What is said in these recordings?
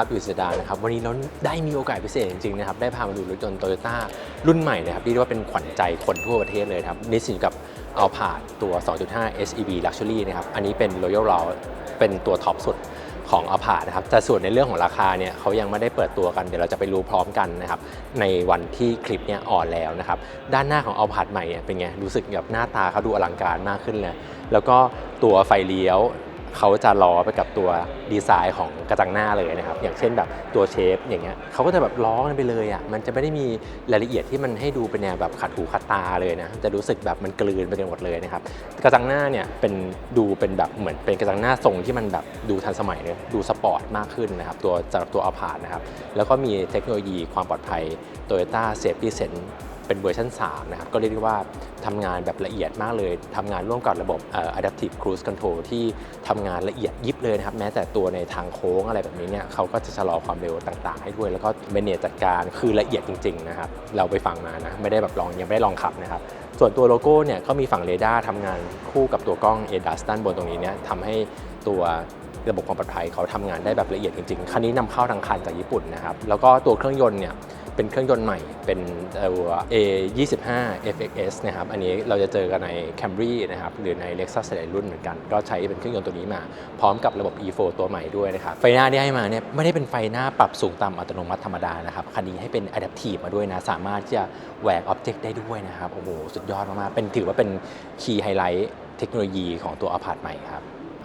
ครับอยู่สดานะครับวันนี้เราได้มีโอกาสพิเศษจริงๆนะครับได้พามาดูรถยนต์โตโยต้ารุ่นใหม่นะครับที่เรียกว่าเป็นขวัญใจคนทั่วประเทศเลยครับนิสสินกับเอาผาดตัว 2.5 SEV Luxury นะครับอันนี้เป็น Royal r o เป็นตัวท็อปสุดของอาผาดนะครับแต่ส่วนในเรื่องของราคาเนี่ยเขายังไม่ได้เปิดตัวกัน เดี๋ยวเราจะไปรู้พร้อมกันนะครับในวันที่คลิปเนี่ยออนแล้วนะครับด้านหน้าของอาผาดใหม่เนี่ยเป็นไงรู้สึกแบบหน้าตาเขาดูอลังการมากขึ้นเลยแล้วก็ตัวไฟเลี้ยว เขาจะล้อไปกับตัวดีไซน์ของกระจังหน้าเลยนะครับ อย่างเช่นแบบตัวเชฟอย่างเงี้ยเขาก็จะแบบล้อกันไปเลยอะมันจะไม่ได้มีรายละเอียดที่มันให้ดูเป็นแนวแบบขัดหูขัดตาเลยนะจะรู้สึกแบบมันกลืนไปกันหมดเลยนะครับกระจังหน้าเนี่ยเป็นดูเป็นแบบเหมือนเป็นกระจังหน้าทรงที่มันแบบดูทันสมัยเลยดูสปอร์ตมากขึ้นนะครับตัวสำหรับตัวอัลพาดนะครับแล้วก็มีเทคโนโลยีความปลอดภัย Toyota Safety Sense เป็นเวอร์ชัน3นะครับก็เรียกได้ว่าทำงานแบบละเอียดมากเลยทำงานร่วมกับระบบ Adaptive Cruise Control ที่ทำงานละเอียดยิบเลยนะครับ แม้แต่ตัวในทางโค้งอะไรแบบนี้เนี่ยเขาก็จะชะลอความเร็วต่างๆ ให้ด้วย แล้วก็เมเนจจัดการคือละเอียดจริงๆนะครับเราไปฟังมานะไม่ได้แบบลองยังไม่ได้ลองขับนะครับส่วนตัวโลโก้เนี่ยก็มีฝั่งเรดาร์ทำงานคู่กับตัวกล้อง ADAS ด้านบนตรงนี้เนี่ยทำให้ตัวระบบความปลอดภัยเขาทำงานได้แบบละเอียดจริงๆ คันนี้นำเข้าทางคันจากญี่ปุ่นนะครับ แล้วก็ตัวเครื่องยนต์เนี่ย เป็นเครื่องยนต์ใหม่ เป็นตัว A25 FXS นะครับ อันนี้เราจะเจอกันใน Camry นะครับ หรือใน Lexus หลายรุ่นเหมือนกัน ก็ใช้เป็นเครื่องยนต์ตัวนี้มา พร้อมกับระบบ E4 ตัวใหม่ด้วยนะครับ ไฟหน้าที่ให้มาเนี่ยไม่ได้เป็นไฟหน้าปรับสูงต่ำอัตโนมัติธรรมดานะครับ คันนี้ให้เป็น Adaptive มาด้วยนะ สามารถที่จะแหวก Object ได้ด้วยนะครับ โอ้โห สุดยอดมากๆ เป็นถือว่าเป็น Key Highlight เทคโนโลยีของตัว a p a r t ใหม่ครับ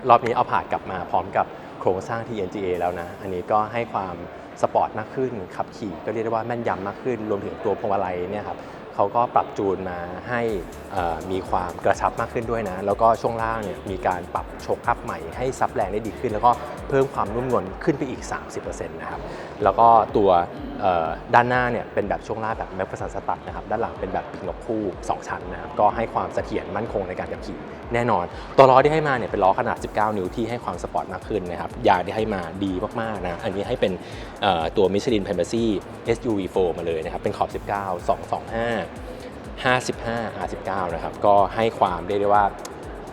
รอบนี้เอาผาดกลับมาพร้อมกับโครงสร้าง TNGA แล้วนะ อันนี้ก็ให้ความ สปอร์ตมากขึ้น ขับขี่ก็เรียกได้ว่าแม่นยำมากขึ้น รวมถึงตัวพวงมาลัยเนี่ยครับเขาก็ปรับจูนมาให้มีความกระชับมากขึ้นด้วยนะ แล้วก็ช่วงล่างเนี่ยมีการปรับโชคอัพใหม่ให้ซับแรงได้ดีขึ้น แล้วก็เพิ่มความนุ่มนวลขึ้นไปอีก 30%นะครับแล้วก็ตัว ด้านหน้าเนี่ยเป็นแบบช่วงล่างแบบแม็กซ์สันสตัดนะครับด้านหลังเป็นแบบปีกนกคู่ 2 ชั้นนะครับก็ให้ความเสถียรมั่นคงในการขับขี่แน่นอน ตัวล้อที่ให้มาเนี่ยเป็นล้อขนาด 19 นิ้วที่ให้ความสปอร์ตมากขึ้นนะครับยางที่ให้มาดีมากๆนะอันนี้ให้เป็นตัว Michelin Primacy SUV4 มาเลยนะครับเป็นขอบ 19 225 55 R19 นะครับก็ให้ความเรียกได้ว่า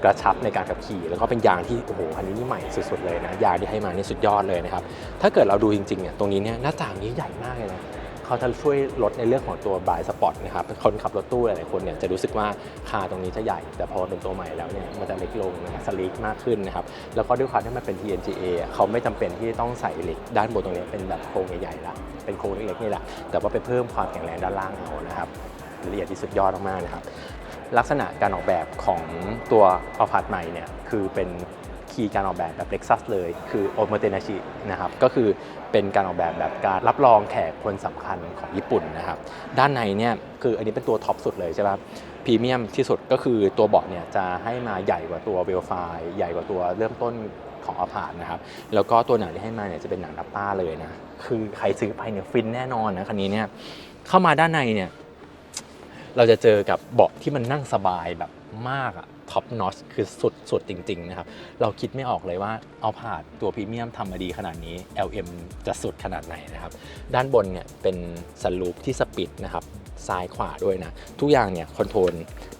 กระชับในการขับขี่ แล้วก็เป็นยางที่โอ้โหอันนี้นี่ใหม่สุดๆเลยนะยางที่ให้มานี่สุดยอดเลยนะครับถ้าเกิดเราดูจริงๆเนี่ยตรงนี้เนี่ยหน้าต่างนี้ใหญ่มากเลยนะเขาจะช่วยลดในเรื่องของตัวบายสปอร์ตนะครับคนขับรถตู้หลายๆคนเนี่ยจะรู้สึกว่าคาตรงนี้จะใหญ่ แต่พอเป็นตัวใหม่แล้วเนี่ยมันจะเล็กลงนะสลีกมากขึ้นนะครับแล้วก็ด้วยความที่มันเป็น TNGA เขาไม่จำเป็นที่ต้องใส่เหล็กด้านบนตรงนี้เป็นแบบโครงใหญ่ๆละเป็นโครงเล็กๆนี่แหละแต่ว่าไปเพิ่มความแข็งแรงด้านล่างเอานะครับละเอียดที่สุดยอดมากๆนะครับ ลักษณะการออกแบบของตัวอพาร์ตใหม่เนี่ยคือเป็นคีย์การออกแบบแบบ Lexus เลย คือโอ m o t e n a s h i นะครับก็คือเป็นการออกแบบแบบการรับรองแขกคนสำคัญของญี่ปุ่นนะครับด้านในเนี่ยคืออันนี้เป็นตัวท็อปสุดเลยใช่ไหมพรีเมียมที่สุดก็คือตัวเบาะเนี่ยจะให้มาใหญ่กว่าตัวเวลไฟใหญ่กว่าตัวเริ่มต้นของอพาร์ตนะครับ แล้วก็ตัวหนังที่ให้มาเนี่ยจะเป็นหนังดับป้าเลยนะ คือใครซื้อไปเนี่ยฟินแน่นอนนะคันนี้เนี่ยเข้ามาด้านในเนี่ย เราจะเจอกับเบาะที่มันนั่งสบายแบบมากอะท็อปนอชคือสุดสุดจริง ๆ นะครับ เราคิดไม่ออกเลยว่าเอาผาดตัวพรีเมียมทำมาดีขนาดนี้ LM จะสุดขนาดไหนนะครับ ด้านบนเนี่ยเป็นสลูปที่สปิดนะครับซ้ายขวาด้วยนะ ทุกอย่างเนี่ยคอนโทรล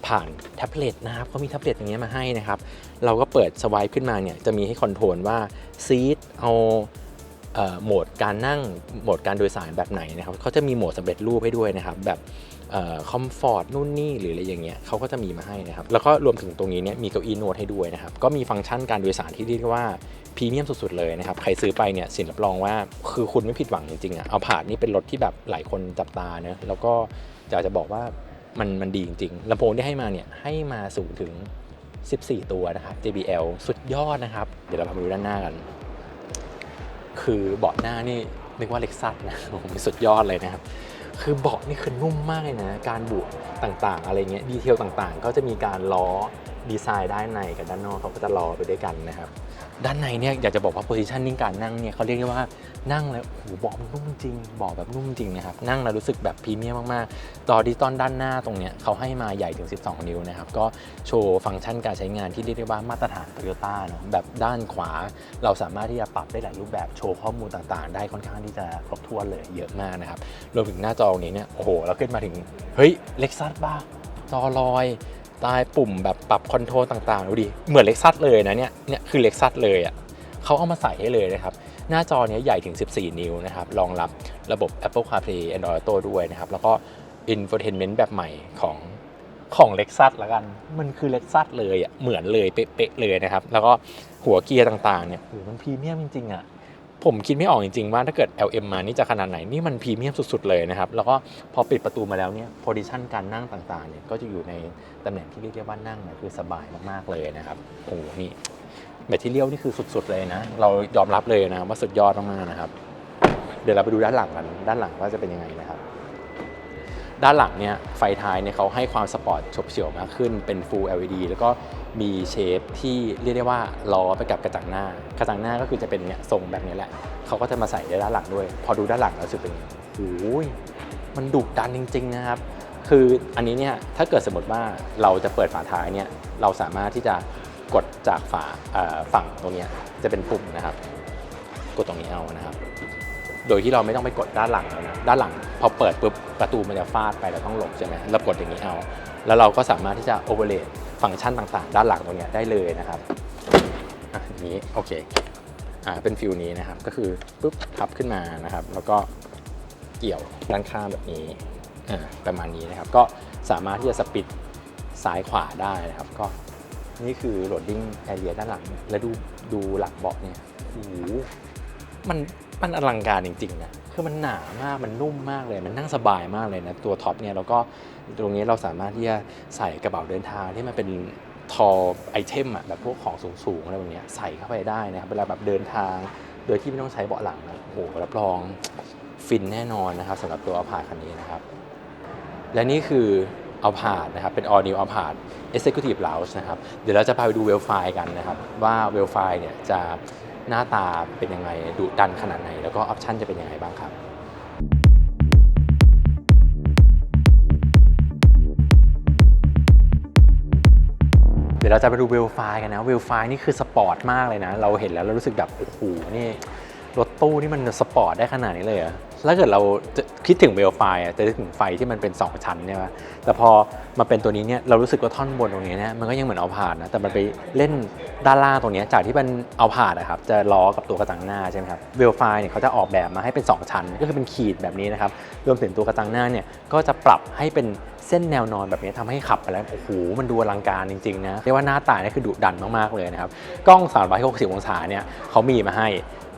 ผ่านแท็บเล็ตนะครับเขามีแท็บเล็ตอย่างเงี้ยมาให้นะครับ เราก็เปิดสวายขึ้นมาเนี่ยจะมีให้คอนโทรลว่าซีทเอาเอ่อโหมดการนั่งโหมดการโดยสารแบบไหนนะครับเขาจะมีโหมดสำเร็จรูปให้ด้วยนะครับแบบ คอมฟอร์ตนู่นนี่หรืออะไรอย่างเงี้ยเขาก็จะมีมาให้นะครับ แล้วก็รวมถึงตรงนี้เนี่ยมีเก้าอี้น้ตให้ด้วยนะครับ ก็มีฟังก์ชันการโดยสารที่เรียกว่าพรีเมียมสุดๆเลยนะครับ ใครซื้อไปเนี่ยสินรับรองว่าคือคุณไม่ผิดหวังจริงๆอะเอาผ่านนี่เป็นรถที่แบบหลายคนจับตาเนะแล้วก็อยากจะบอกว่ามันมันดีจริงๆลำโพงที่ให้มาเนี่ยให้มาสูงถึง 14 ตัวนะครับ JBL สุดยอดนะครับ เดี๋ยวเราพาไปดูด้านหน้ากัน คือเบาะหน้านี่นึกว่าเล็กซัสนะโอ้โหสุดยอดเลยนะครับ คือเบาะนี่คือนุ่มมากเลยนะ การบุต่างๆ อะไรเงี้ย ดีเทลต่างๆ ก็จะมีการล้อ ดีไซน์ด้านในกับด้านนอกเขาก็จะล้อไปด้วยกันนะครับ ด้านในเนี่ยอยากจะบอกว่าโพซิชันนิ่งการนั่งเนี่ยเขาเรียกได้ว่านั่งแล้วโอ้โหเบาะมันนุ่มจริงเบาะแบบนุ่มจริงนะครับ นั่งแล้วรู้สึกแบบพรีเมียมมากๆจอดิจิตอลด้านหน้าตรงเนี้ยเขาให้มาใหญ่ถึง 12 นิ้วนะครับ ก็โชว์ฟังก์ชันการใช้งานที่เรียกได้ว่ามาตรฐานโตโยต้าเนาะแบบด้านขวา เราสามารถที่จะปรับได้หลายรูปแบบโชว์ข้อมูลต่างๆ ได้ค่อนข้างที่จะครบถ้วนเลยเยอะมากนะครับรวมถึงหน้าจอนี้เนี่ยโอ้โหเราขึ้นมาถึงเฮ้ยเล็กซัสบ้าจอลอย ใต้ปุ่มแบบปรับคอนโทรลต่างๆดูดิ เหมือนเล็กซัสเลยนะเนี่ย เนี่ยคือเล็กซัสเลยอะเขาเอามาใส่ให้เลยนะครับ หน้าจอเนี้ยใหญ่ถึง 14 นิ้วนะครับ รองรับระบบ Apple CarPlay Android Auto ด้วยนะครับ แล้วก็ infotainment แบบใหม่ของของ Lexus ละกัน มันคือ Lexus เลยอะเหมือนเลยเป๊ะๆเลยนะครับ แล้วก็หัวเกียร์ต่างๆเนี่ยโหมันพรีเมียมจริงๆอะ ผมคิดไม่ออกจริงๆว่าถ้าเกิด LM มานี่จะขนาดไหน นี่มันพรีเมียมสุดๆเลยนะครับ แล้วก็พอปิดประตูมาแล้วเนี่ยโพซิชันการนั่งต่างๆเนี่ยก็จะอยู่ในตำแหน่งที่เรียกว่านั่งเนี่ยคือสบายมากๆเลยนะครับโอ้โหนี่แมทเทียลนี่คือสุดๆเลยนะ เรายอมรับเลยนะว่าสุดยอดมากๆนะครับ เดี๋ยวเราไปดูด้านหลังกัน ด้านหลังว่าจะเป็นยังไงนะครับ ด้านหลังเนี่ยไฟท้ายเนี่ยเขาให้ความสปอร์ตฉบเฉี่ยวมากขึ้นเป็น Full LED แล้วก็มีเชฟที่เรียกได้ว่าล้อไปกับกระจังหน้ากระจังหน้าก็คือจะเป็นเนี่ยทรงแบบนี้แหละเขาก็จะมาใส่ในด้านหลังด้วย พอดูด้านหลังแล้วสึกเป็นโอ้ยมันดุดันจริง ๆ นะครับ คืออันนี้เนี่ยถ้าเกิดสมมติว่าเราจะเปิดฝาท้ายเนี่ยเราสามารถที่จะกดจากฝาฝั่งตรงเนี้ยจะเป็นปุ่มนะครับ กดตรงนี้เอานะครับ โดยที่เราไม่ต้องไปกดด้านหลังแล้วนะด้านหลังพอเปิดปุ๊บประตูมันจะฟาดไปเราต้องหลบใช่ไหมเรากดอย่างนี้เอา แล้วเราก็สามารถที่จะโอเวอร์เลย์ฟังก์ชันต่างๆ ด้านหลังตรงนี้ได้เลยนะครับอะอย่างนี้โอเคอ่าเป็นฟิลนี้นะครับ ก็คือปุ๊บพับขึ้นมานะครับ แล้วก็เกี่ยวด้านข้างแบบนี้อ่าประมาณนี้นะครับ ก็สามารถที่จะสปิดซ้ายขวาได้นะครับ ก็นี่คือโหลดดิ้งแอเรียด้านหลัง แล้วดูดูหลังเบาะเนี่ยโอ้ มันมันอลังการจริงๆนะคือมันหนามากมันนุ่มมากเลย มันนั่งสบายมากเลยนะตัวท็อปเนี่ยแล้วก็ตรงนี้เราสามารถที่จะใส่กระเป๋าเดินทางที่มันเป็นทอไอเทมอะแบบพวกของสูงๆอะไรแบบเนี้ยใส่เข้าไปได้นะครับเวลาแบบเดินทาง โดยที่ไม่ต้องใช้เบาะหลังนะโอ้โหรับรองฟินแน่นอนนะครับสำหรับตัวอพาคันนี้นะครับ และนี่คือเอาผาดนะครับเป็น all new เอาผาด executive lounge นะครับเดี๋ยวเราจะพาไปดูเวลไฟกันนะครับว่าเวลไฟเนี่ยจะ หน้าตาเป็นยังไงดุดันขนาดไหน แล้วก็ออปชันจะเป็นยังไงบ้างครับเดี๋ยวเราจะไปดูเวลไฟกันนะเวลไฟนี่คือสปอร์ตมากเลยนะ เราเห็นแล้วเรารู้สึกแบบโอ้โหนี่ ตู้นี่มันสปอร์ตได้ขนาดนี้เลยเหรอถ้าเกิดเราจะคิดถึงเวลไฟอะจะนึกถึงไฟที่มันเป็น 2 ชั้นใช่ไหมแต่พอมาเป็นตัวนี้เนี่ยเรารู้สึกว่าท่อนบนตรงนี้เนี่ยมันก็ยังเหมือนเอาผ่านนะ แต่มันไปเล่นด้านล่างตรงนี้จากที่มันเอาผ่านนะครับ จะล้อกับตัวกระจังหน้าใช่ไหมครับเวลไฟเนี่ยเขาจะออกแบบมาให้เป็น 2 ชั้น ก็คือเป็นขีดแบบนี้นะครับ รวมถึงตัวกระจังหน้าเนี่ยก็จะปรับให้เป็นเส้นแนวนอนแบบนี้ทำให้ขับไปแล้ว โอ้โห มันดูอลังการจริงๆนะ เรียกว่าหน้าตาเนี่ยคือดุดันมากๆเลยนะครับ กล้อง 360 องศาเนี่ยเขามีมาให้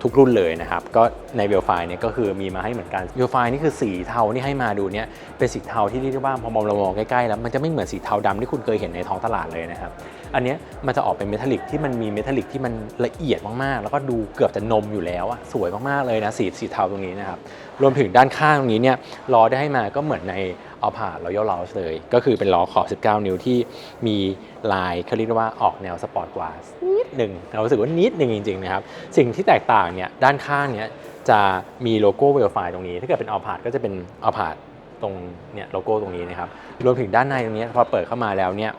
ทุกรุ่นเลยนะครับ ก็ในเวลไฟเนี่ยก็คือมีมาให้เหมือนกันเวลไฟนี่คือสีเทาที่ให้มาดูเนี่ยเป็นสีเทาที่เรียกว่าพอมองเรามองใกล้ๆแล้วมันจะไม่เหมือนสีเทาดำที่คุณเคยเห็นในท้องตลาดเลยนะครับ อันเนี้ยมันจะออกเป็นเมทัลลิกที่มันมีเมทัลลิกที่มันละเอียดมากๆ แล้วก็ดูเกือบจะนมอยู่แล้วอะสวยมากๆเลยนะสีสีเทาตรงนี้นะครับรวมถึงด้านข้างตรงนี้เนี่ยล้อได้ให้มาก็เหมือนในเอาผ่ารอยัลลาเลย ก็คือเป็นล้อขอบ 19 นิ้วที่มีลายเขาเรียกว่าออกแนวสปอร์ตกว่านิดหนึ่งเรารู้สึกว่านิดหนึ่งจริงๆนะครับสิ่งที่แตกต่างเนี่ยด้านข้างเนี่ยจะมีโลโก้เวลไฟตรงนี้ ถ้าเกิดเป็นเอาผ่าก็จะเป็นเอาผ่าตรงเนี่ยโลโก้ตรงนี้นะครับรวมถึงด้านในตรงนี้พอเปิดเข้ามาแล้วเนี่ย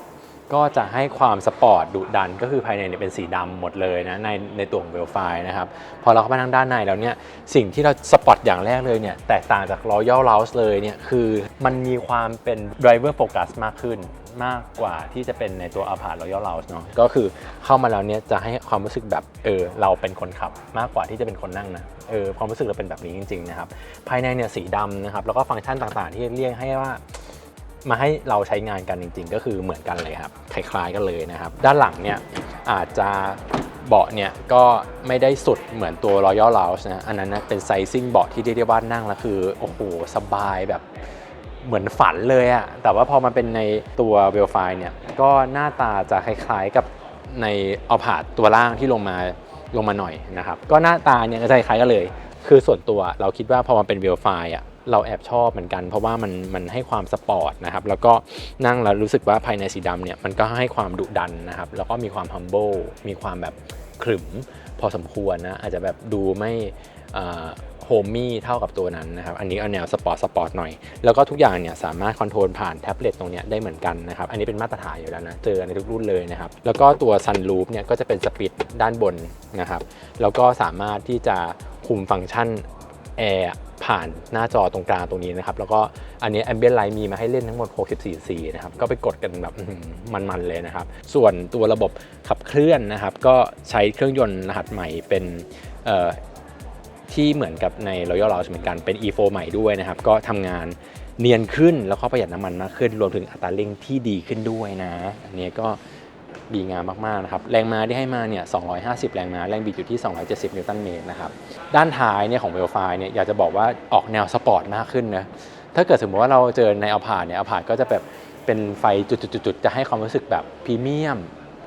ก็จะให้ความสปอร์ตดุดัน ก็คือภายในเนี่ยเป็นสีดำหมดเลยนะในในตัวของเวลไฟนะครับพอเราเข้ามาทางด้านในแล้วเนี่ยสิ่งที่เราสปอร์ตอย่างแรกเลยเนี่ยแตกต่างจาก Royal Lounge เลยเนี่ยคือมันมีความเป็น driver focus มากขึ้นมากกว่าที่จะเป็นในตัว a p a r t Royal Lounge เนาะก็คือเข้ามาแล้วเนี่ยจะให้ความรู้สึกแบบเออเราเป็นคนขับมากกว่าที่จะเป็นคนนั่งนะเออความรู้สึกเราเป็นแบบนี้จริงๆนะครับภายในเนี่ยสีดำนะครับแล้วก็ฟังก์ชันต่างๆ ที่เรียกให้ว่า มาให้เราใช้งานกันจริง ๆ ก็คือเหมือนกันเลยครับคล้ายๆกันเลยนะครับ ด้านหลังเนี่ยอาจจะเบาะเนี่ยก็ไม่ได้สุดเหมือนตัว Royal Lounge นะอันนั้นนะเป็นไซซิ่งเบาะที่เรียกได้ว่านั่งแล้วคือ โอ้โห สบายแบบเหมือนฝันเลยอะแต่ว่าพอมาเป็นในตัวเวลไฟเนี่ยก็หน้าตาจะคล้ายๆกับในเอาผาดตัวล่างที่ลงมาลงมาหน่อยนะครับ ก็หน้าตาเนี่ยก็จะคล้ายกันเลย คือส่วนตัวเราคิดว่าพอมาเป็นเวลไฟอะ เราแอบชอบเหมือนกัน เพราะว่ามันมันให้ความสปอร์ตนะครับแล้วก็นั่งแล้วรู้สึกว่าภายในสีดำเนี่ยมันก็ให้ความดุดันนะครับแล้วก็มีความ humble มีความแบบขรึมพอสมควรนะอาจจะแบบดูไม่โฮมมี่เท่ากับตัวนั้นนะครับ อันนี้เอาแนวสปอร์ตสปอร์ตหน่อย แล้วก็ทุกอย่างเนี่ยสามารถคอนโทรลผ่านแท็บเล็ตตรงเนี้ยได้เหมือนกันนะครับ อันนี้เป็นมาตรฐานอยู่แล้วนะ เจอในทุกรุ่นเลยนะครับ แล้วก็ตัวซันรูฟเนี่ยก็จะเป็นสปิดด้านบนนะครับ แล้วก็สามารถที่จะคุมฟังก์ชัน แอร์ผ่านหน้าจอตรงกลางตรงนี้นะครับ แล้วก็อันนี้ Ambient Light มีมาให้เล่นทั้งหมด 64 สีนะครับ ก็ไปกดกันแบบมันๆเลยนะครับ ส่วนตัวระบบขับเคลื่อนนะครับ ก็ใช้เครื่องยนต์รหัสใหม่เป็นที่เหมือนกับใน Royal Lounge เหมือนกันเป็น E4 ใหม่ด้วยนะครับ ก็ทำงานเนียนขึ้นแล้วก็ประหยัดน้ำมันมากขึ้น รวมถึงอัตราเร่งที่ดีขึ้นด้วยนะ อันนี้ก็ ดีงามมากๆนะครับแรงม้าที่ให้มาเนี่ย 250 แรงม้าแรงบิดอยู่ที่ 270 นิวตันเมตรนะครับด้านท้ายเนี่ยของเวลไฟเนี่ยอยากจะบอกว่าออกแนวสปอร์ตมากขึ้นนะถ้าเกิดสมมติว่าเราเจอในอพาร์เนี่ยอพาร์ก็จะแบบเป็นไฟจุดๆๆจะให้ความรู้สึกแบบพรีเมียม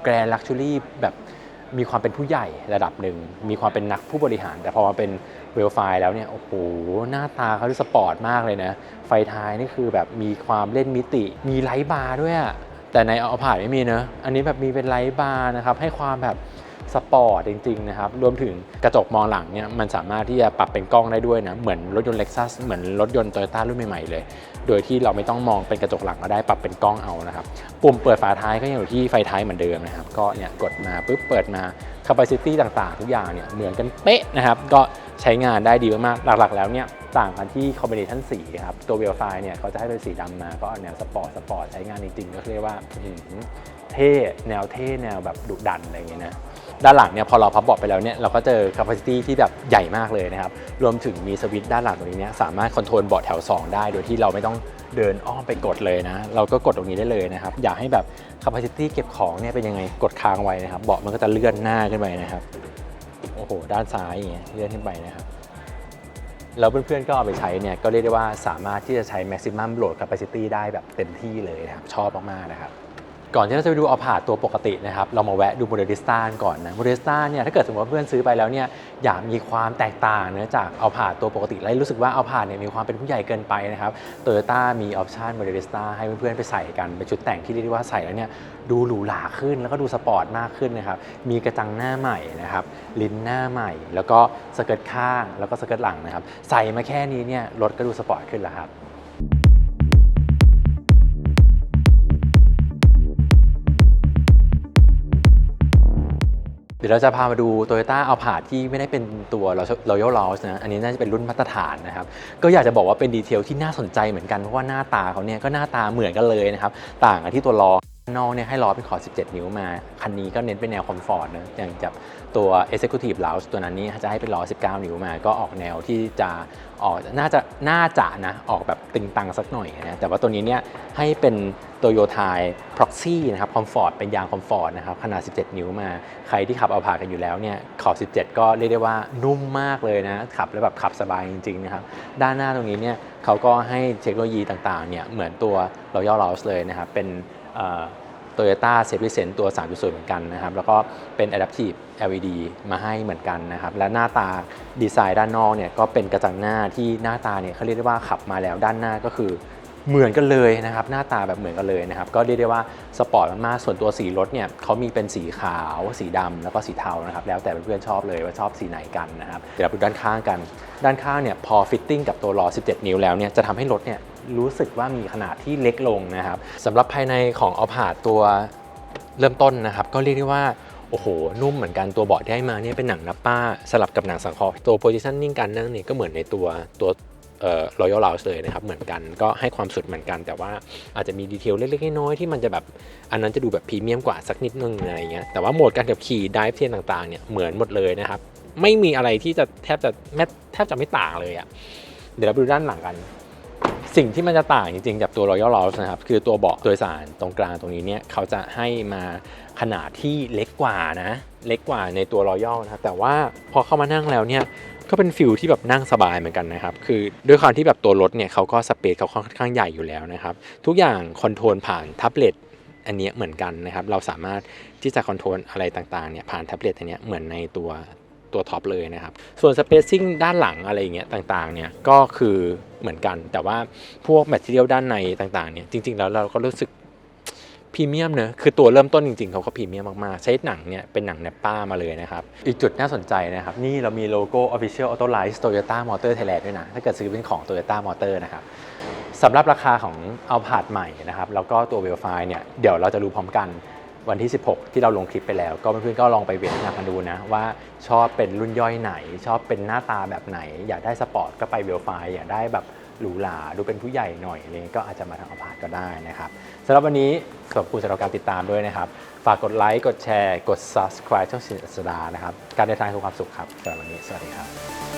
แกรนด์ลักชัวรี่แบบมีความเป็นผู้ใหญ่ระดับหนึ่ง มีความเป็นนักผู้บริหาร แต่พอมาเป็นเวลไฟแล้วเนี่ย โอ้โห หน้าตาเขาดูสปอร์ตมากเลยนะ ไฟท้ายนี่คือแบบมีความเล่นมิติ มีไลท์บาร์ด้วยอะ แต่ในอพาร์ไม่มีเนอะอันนี้แบบมีเป็นไลท์บาร์นะครับ ให้ความแบบสปอร์ตจริงๆนะครับ รวมถึงกระจกมองหลังเนี่ยมันสามารถที่จะปรับเป็นกล้องได้ด้วยนะ เหมือนรถยนต์ Lexus เหมือนรถยนต์ Toyota รุ่นใหม่ๆเลย โดยที่เราไม่ต้องมองเป็นกระจกหลังก็ได้ปรับเป็นกล้องเอานะครับ ปุ่มเปิดฝาท้ายก็ยังอยู่ที่ไฟท้ายเหมือนเดิมนะครับ ก็เนี่ยกดมาปุ๊บเปิดมา capacity ต่างๆ ทุกอย่างเนี่ยเหมือนกันเป๊ะนะครับ ก็ใช้งานได้ดีมากๆ หลักๆ แล้วเนี่ย ต่างกันที่ combination สีครับ ตัวเวลไฟเนี่ยเขาจะให้เป็นสีดำมา ก็แนวสปอร์ตสปอร์ตใช้งานจริงๆ ก็เรียกว่าเท่แนวเท่แนวแบบดุดันอะไรอย่างเงี้ยนะด้านหลังเนี่ยพอเราพับเบาะไปแล้วเนี่ยเราก็เจอ capacity ที่แบบใหญ่มากเลยนะครับ รวมถึงมีสวิตช์ด้านหลังตรงนี้เนี่ยสามารถคอนโทรลเบาะแถว 2 ได้ โดยที่เราไม่ต้องเดินอ้อมไปกดเลยนะ เราก็กดตรงนี้ได้เลยนะครับ อยากให้แบบ capacity เก็บของเนี่ยเป็นยังไงกดค้างไว้นะครับเบาะมันก็จะเลื่อนหน้าขึ้นไปนะครับโอ้โหด้านซ้ายอย่างเงี้ยเลื่อนขึ้นไปนะครับ แล้วเพื่อนๆก็เอาไปใช้เนี่ยก็เรียกได้ว่าสามารถที่จะใช้ maximum load capacity ได้แบบเต็มที่เลยนะครับ ชอบมากๆนะครับ ก่อนที่เราจะไปดูเอาผาตัวปกตินะครับ เรามาแวะดูโมเดลิสต้าก่อนนะโมเดลิสต้าเนี่ยถ้าเกิดสมมติว่าเพื่อนซื้อไปแล้วเนี่ยอยากมีความแตกต่างเนื่อจากเอาผาตัวปกติและรู้สึกว่าเอาผาเนี่ยมีความเป็นผู้ใหญ่เกินไปนะครับโตโยต้ามีออปชันโมเดลิสต้าให้เพื่อนๆไปใส่กันเป็นชุดแต่งที่เรียกได้ว่าใส่แล้วเนี่ยดูหรูหราขึ้นแล้วก็ดูสปอร์ตมากขึ้นนะครับมีกระจังหน้าใหม่นะครับลิ้นหน้าใหม่ แล้วก็สเกิร์ตข้างแล้วก็สเกิร์ตหลังนะครับใส่มาแค่นี้เนี่ยรถก็ดูสปอร์ตขึ้นแล้วครับ เดี๋ยวเราจะพามาดู Toyota a l p a r ที่ไม่ได้เป็นตัว Royal Launch นะ อันนี้น่าจะเป็นรุ่นมาตรฐานนะครับ ก็อยากจะบอกว่าเป็นดีเทลที่น่าสนใจเหมือนกัน เพราะว่าหน้าตาเขาเนี่ยก็หน้าตาเหมือนกันเลยนะครับ ต่างกันที่ตัวล้อ นอกเนี่ยให้ล้อเป็นขอบ17 นิ้วมา คันนี้ก็เน้นเป็นแนวคอมฟอร์ตนะอย่างจากตัว Executive Lounge ตัวนั้นนี่จะให้เป็นล้อ 19 นิ้วมา ก็ออกแนวที่จะออกน่าจะน่าจะนะ ออกแบบตึงตังสักหน่อยนะ แต่ว่าตัวนี้เนี่ยให้เป็นตัวโยทาย Proxy นะครับคอมฟอร์ตเป็นยางคอมฟอร์ตนะครับ ขนาด 17 นิ้วมา ใครที่ขับเอาผ่ากันอยู่แล้วเนี่ยขอบ 17 ก็เรียกได้ว่านุ่มมากเลยนะ ขับแล้วแบบขับสบายจริงๆนะครับ ด้านหน้าตรงนี้เนี่ยเขาก็ให้เทคโนโลยีต่างๆเนี่ยเหมือนตัว Royal Lounge เลยนะครับเป็น โตโยต้าเซฟ e ิเซนตัว 3.0 เหมือนกันนะครับ แล้วก็เป็น Adaptive LED มาให้เหมือนกันนะครับ และหน้าตาดีไซน์ด้านนอกเนี่ยก็เป็นกระจังหน้าที่หน้าตาเนี่ยเขาเรียกได้ว่าขับมาแล้วด้านหน้าก็คือเหมือนกันเลยนะครับ หน้าตาแบบเหมือนกันเลยนะครับ ก็เรียกได้ว่าสปอร์ตมากๆส่วนตัวสีรถเนี่ยเขามีเป็นสีขาว สีดำแล้วก็สีเทานะครับ แล้วแต่เพื่อนๆชอบเลยว่าชอบสีไหนกันนะครับ เดี๋ยวเราดูด้านข้างกัน ด้านข้างเนี่ยพอฟิตติ้งกับตัวล้อ 17 นิ้วแล้วเนี่ยจะทำให้รถเนี่ย รู้สึกว่ามีขนาดที่เล็กลงนะครับสำหรับภายในของเอาผาดตัวเริ่มต้นนะครับ ก็เรียกได้ว่าโอ้โห นุ่มเหมือนกันตัวเบาะที่ให้มาเนี่ยเป็นหนังนับป้า สลับกับหนังสังเคราะห์ตัว positioning การนั่งเนี่ยก็เหมือนในตัวตัวเอ่อ Royal Lounge เลยนะครับ เหมือนกันก็ให้ความสุดเหมือนกัน แต่ว่าอาจจะมีดีเทลเล็กๆน้อยๆที่มันจะแบบ อันนั้นจะดูแบบพรีเมียมกว่าสักนิดนึงอะไรเงี้ยแต่ว่าโหมดการขับขี่ดิฟเทียนต่างๆเนี่ยเหมือนหมดเลยนะครับ ไม่มีอะไรที่จะแทบจะแม้แทบจะไม่ต่างเลยอะ่ะเดี๋ยวเราไปดูด้านหลังกัน สิ่งที่มันจะต่างจริงๆกับตัว Royal Lounge นะครับคือตัวเบาะโดยสารตรงกลางตรงนี้เนี่ยเขาจะให้มาขนาดที่เล็กกว่านะ เล็กกว่าในตัว Royal นะครับแต่ว่าพอเข้ามานั่งแล้วเนี่ยก็เป็นฟิลที่แบบนั่งสบายเหมือนกันนะครับ คือด้วยความที่แบบตัวรถเนี่ยเขาก็สเปซเขาค่อนข้างใหญ่อยู่แล้วนะครับ ทุกอย่างคอนโทรลผ่านแท็บเล็ตอันเนี้ยเหมือนกันนะครับ เราสามารถที่จะคอนโทรลอะไรต่างๆเนี่ยผ่านแท็บเล็ตอันเนี้ยเหมือนในตัว ตัวท็อปเลยนะครับ ส่วนสเปซซิ่งด้านหลังอะไรอย่างเงี้ยต่างๆเนี่ยก็คือเหมือนกัน แต่ว่าพวกแมทเทียลด้านในต่างๆเนี่ยจริง ๆ แล้วเราก็รู้สึกพรีเมียมเนอะคือตัวเริ่มต้นจริงๆ เขาก็พรีเมียมมากๆ ใช้หนังเนี่ยเป็นหนังแนปป้ามาเลยนะครับ อีกจุดน่าสนใจนะครับ นี่เรามีโลโก้ Official Auto Light Toyota Motor Thailand ด้วยนะ ถ้าเกิดซื้อเป็นของ Toyota Motor นะครับสำหรับราคาของเอาผาดใหม่นะครับ แล้วก็ตัวเวลไฟเนี่ย เดี๋ยวเราจะรู้พร้อมกัน วันที่ 16 ที่เราลงคลิปไปแล้ว ก็เพื่อนๆก็ลองไปเวทนากันดูนะ ว่าชอบเป็นรุ่นย่อยไหน ชอบเป็นหน้าตาแบบไหน อยากได้สปอร์ตก็ไปเวลไฟอยากได้แบบหรูหราดูเป็นผู้ใหญ่หน่อยอะไรเงี้ยก็อาจจะมาทางอพาร์ตก็ได้นะครับสำหรับวันนี้ขอบคุณสำหรับการติดตามด้วยนะครับ ฝากกดไลค์กดแชร์ กด subscribe ช่องสินอัสดานะครับ การเดินทางคือความสุขครับสำหรับวันนี้สวัสดีครับ